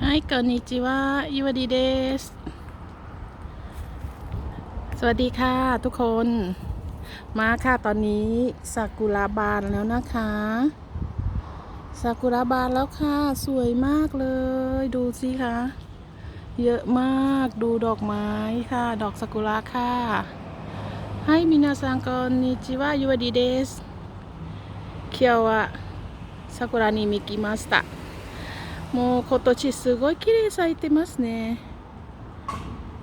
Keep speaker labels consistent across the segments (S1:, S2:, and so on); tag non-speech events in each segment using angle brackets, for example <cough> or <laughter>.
S1: はい、こんにちは。いわดีです สวัสดีค่ะทุกคน มาค่ะตอนนี้ซากุระบานแล้วนะคะซากุระบานแล้วค่ะ สวยมากเลย ดูสิคะ เยอะมากดูดอกไม้ค่ะ ดอกซากุระค่ะให้มินาซังこんにちはゆわดีเดส今日は桜に見きました もう今年すごい綺麗咲いてますね。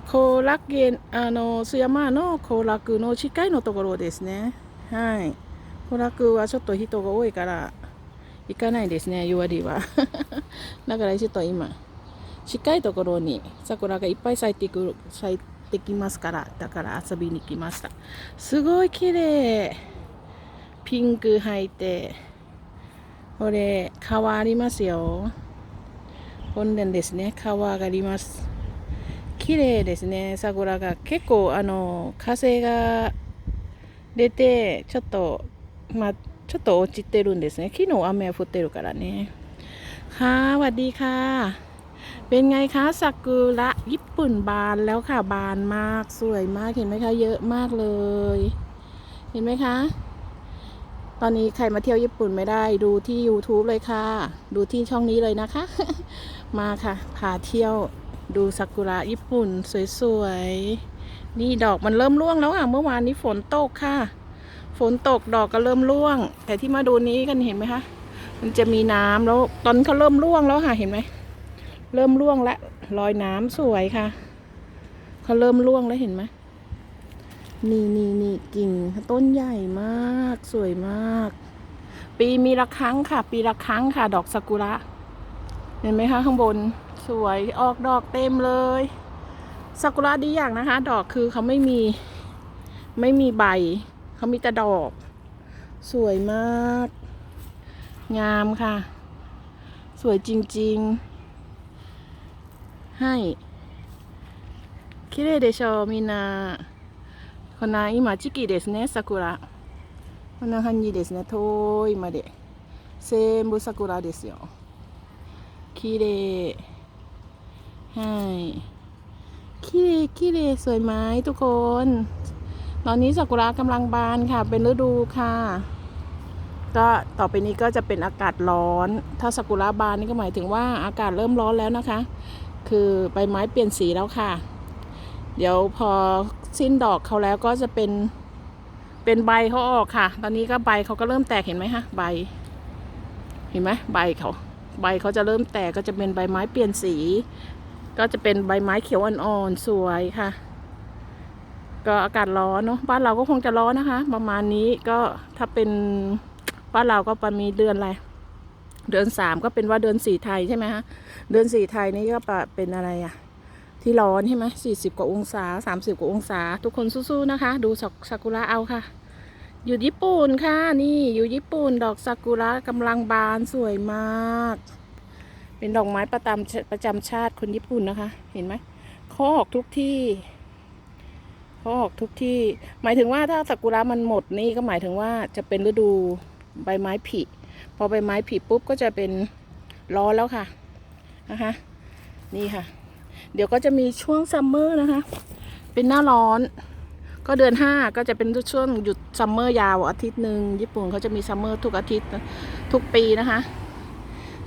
S1: 後楽園あの須山の後楽の近いのところですね。はい。後楽はちょっと人が多いから行かないですね弱りは。<laughs> だからちょっと今近いところに桜がいっぱい咲いてくる咲いてきますからだから遊びに来ました。すごい綺麗。ピンク履いてこれ川ありますよ。本殿ですね川があります綺麗ですね桜が結構あの風が出てちょっとまあちょっと落ちてるんですね昨日雨降ってるからねค่ะสวัสดีค่ะ เป็นไงคะสักุระญี่ปุ่นบานแล้วค่ะ บานมากสวยมากเห็นไหมคะ เยอะมากเลย เห็นไหมคะ ตอนนี้ใครมาเที่ยวญี่ปุ่นไม่ได้ดูที่ YouTube เลยค่ะ ดูที่ช่องนี้เลยนะคะ มาค่ะพาเที่ยวดูซากุระญี่ปุ่นสวยๆ นี่ดอกมันเริ่มร่วงแล้วอะ เมื่อวานนี้ฝนตกค่ะ ฝนตกดอกก็เริ่มร่วง แต่ที่มาดูนี้กันเห็นไหมคะ มันจะมีน้ำแล้วตอนเขาเริ่มร่วงแล้วค่ะเห็นไหม เริ่มร่วงแล้วรอยน้ำสวยค่ะเขาเริ่มร่วงแล้วเห็นไหมนี่นี่นี่กิ่งต้นใหญ่มากสวยมาก ปีมีละครั้งค่ะ ปีละครั้งค่ะ ดอกซากุระ เห็นไหมคะข้างบนสวยออกดอกเต็มเลยซากุระดีอย่างนะคะ ดอกคือเขาไม่มี ไม่มีใบ เขามีแต่ดอก สวยมาก งามค่ะ สวยจริงๆ ให้綺麗でしょうみんなこんな今時期ですね桜こんな感じですね遠いまで全部桜ですよ ขี้เดให้ขี้เดขี้เดสวยไหมทุกคน ตอนนี้สักุระกำลังบานค่ะ เป็นฤดูค่ะ ก็ต่อไปนี้ก็จะเป็นอากาศร้อน ถ้าสักุระบานนี่ก็หมายถึงว่าอากาศเริ่มร้อนแล้วนะคะ คือใบไม้เปลี่ยนสีแล้วค่ะ เดี๋ยวพอสิ้นดอกเขาแล้วก็จะเป็นเป็นใบเขาออกค่ะ ตอนนี้ก็ใบเขาก็เริ่มแตกเห็นไหมฮะใบ เห็นไหมใบเขา ใบเขาจะเริ่มแตกก็จะเป็นใบไม้เปลี่ยนสี ก็จะเป็นใบไม้เขียวอ่อนๆสวยค่ะ ก็อากาศร้อนเนาะบ้านเราก็คงจะร้อนนะคะ ประมาณนี้ก็ถ้าเป็นบ้านเราก็ประมีเดือนอะไรเดือนสามก็เป็นว่าเดือนสี่ไทยใช่ไหมคะเดือนสี่ไทยนี่ก็เป็นอะไรอะที่ร้อนใช่ไหมสี่สิบกว่าองศาสามสิบกว่าองศา ทุกคนสู้ๆนะคะ ดูซากุระเอาค่ะ อยู่ญี่ปุ่นค่ะนี่อยู่ญี่ปุ่นดอกซากุระกำลังบานสวยมาก เป็นดอกไม้ประจำประจำชาติคนญี่ปุ่นนะคะ เห็นไหมเขาออกทุกที่เขาออกทุกที่ หมายถึงว่าถ้าซากุระมันหมดนี่ก็หมายถึงว่าจะเป็นฤดูใบไม้ผลิพอใบไม้ผลิปุ๊บก็จะเป็นร้อนแล้วค่ะนะคะนี่ค่ะ เดี๋ยวก็จะมีช่วงซัมเมอร์นะคะ เป็นหน้าร้อน ก็เดือนห้าก็จะเป็นช่วงหยุดซัมเมอร์ยาวอาทิตย์หนึ่งญี่ปุ่นเขาจะมีซัมเมอร์ทุกอาทิตย์ทุกปีนะคะ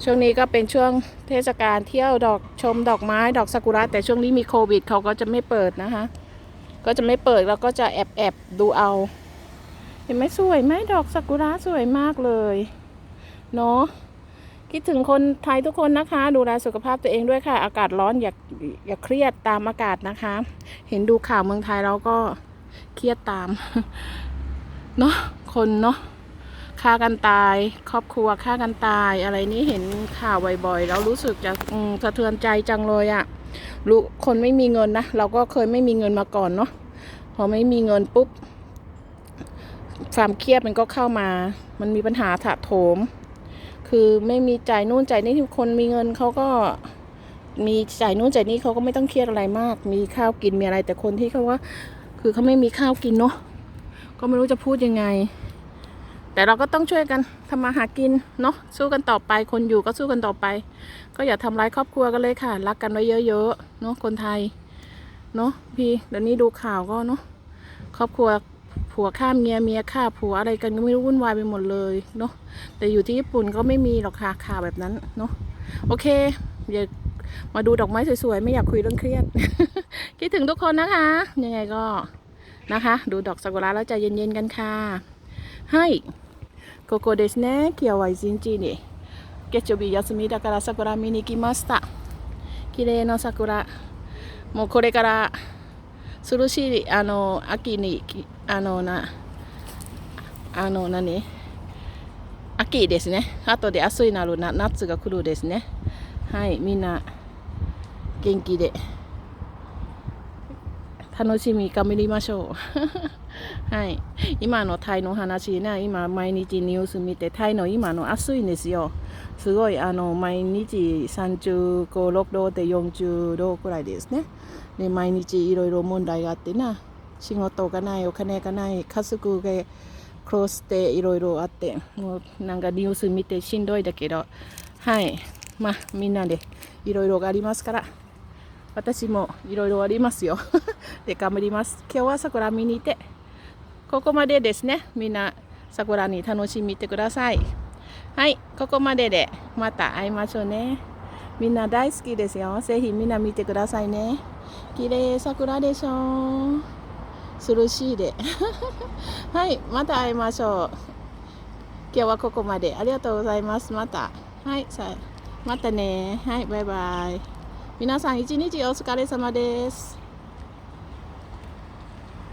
S1: ช่วงนี้ก็เป็นช่วงเทศกาลเที่ยวดอกชมดอกไม้ดอกซากุระแต่ช่วงนี้มีโควิดเขาก็จะไม่เปิดนะคะ ก็จะไม่เปิดแล้วก็จะแอบแอบดูเอา เห็นไหมสวยไหมดอกซากุระสวยมากเลยเนาะคิดถึงคนไทยทุกคนนะคะ ดูแลสุขภาพตัวเองด้วยค่ะ อากาศร้อนอย่าอย่าเครียดตามอากาศนะคะ เห็นดูข่าวเมืองไทยเราก็ เครียดตาม เนาะคนเนาะฆ่ากันตาย ครอบครัวฆ่ากันตาย อะไรนี้เห็นข่าวบ่อยๆ แล้วรู้สึกจะสะเทือนใจจังเลยอะรู้คนไม่มีเงินนะ เราก็เคยไม่มีเงินมาก่อนเนาะพอไม่มีเงินปุ๊บความเครียดมันก็เข้ามา มันมีปัญหาถาโถม คือไม่มีจ่ายนู่นจ่ายนี่คนมีเงินเขาก็มีจ่ายนู่นจ่ายนี่เขาก็ไม่ต้องเครียดอะไรมาก มีข้าวกินมีอะไร แต่คนที่เขาว่า คือเขาไม่มีข้าวกินเนาะก็ไม่รู้จะพูดยังไง แต่เราก็ต้องช่วยกันทำมาหากินเนาะสู้กันต่อไปคนอยู่ก็สู้กันต่อไป ก็อย่าทำร้ายครอบครัวกันเลยค่ะ รักกันไว้เยอะๆเนาะคนไทยเนาะพี่เดี๋ยวนี้ดูข่าวก็เนาะครอบครัวผัวฆ่าเมียเมียฆ่าผัวอะไรกันก็ไม่รู้วุ่นวายไปหมดเลยเนาะแต่อยู่ที่ญี่ปุ่นก็ไม่มีหรอกค่ะข่าวแบบนั้นเนาะโอเคอย่ามาดูดอกไม้สวยๆ ไม่อยากคุยเรื่องเครียด คิดถึงทุกคนนะคะ ยังไงก็นะคะ ดูดอกซากุระแล้วใจเย็นๆกันค่ะはいここですね今日は一日に月曜日休みだから桜見に来ました綺麗な桜もうこれから涼しいあの秋にきあのなあの何秋ですね後で暑いなるな夏が来るですねはいみんな元気で 楽しみ頑張りましょう。<laughs> はい。今のタイの話ね。今毎日ニュース見てタイの今の暑いんですよ。すごいあの毎日35、6度で40度くらいですね。で毎日いろいろ問題があってな。仕事がないお金がない家族がクロスでいろいろあってもうなんかニュース見てしんどいだけど。はい。まあみんなでいろいろがありますから。私もいろいろありますよ <laughs> で頑張ります今日は桜見に行ってここまでですねみんな桜に楽しみてくださいはい、ここまででまた会いましょうね。みんな大好きですよ。ぜひみんな見てくださいね。綺麗桜でしょ涼しいで。<laughs> はい、また会いましょう。今日はここまで。ありがとうございます。また。はい、さまたね。はい、バイバイ。皆さん一日お疲れ様です。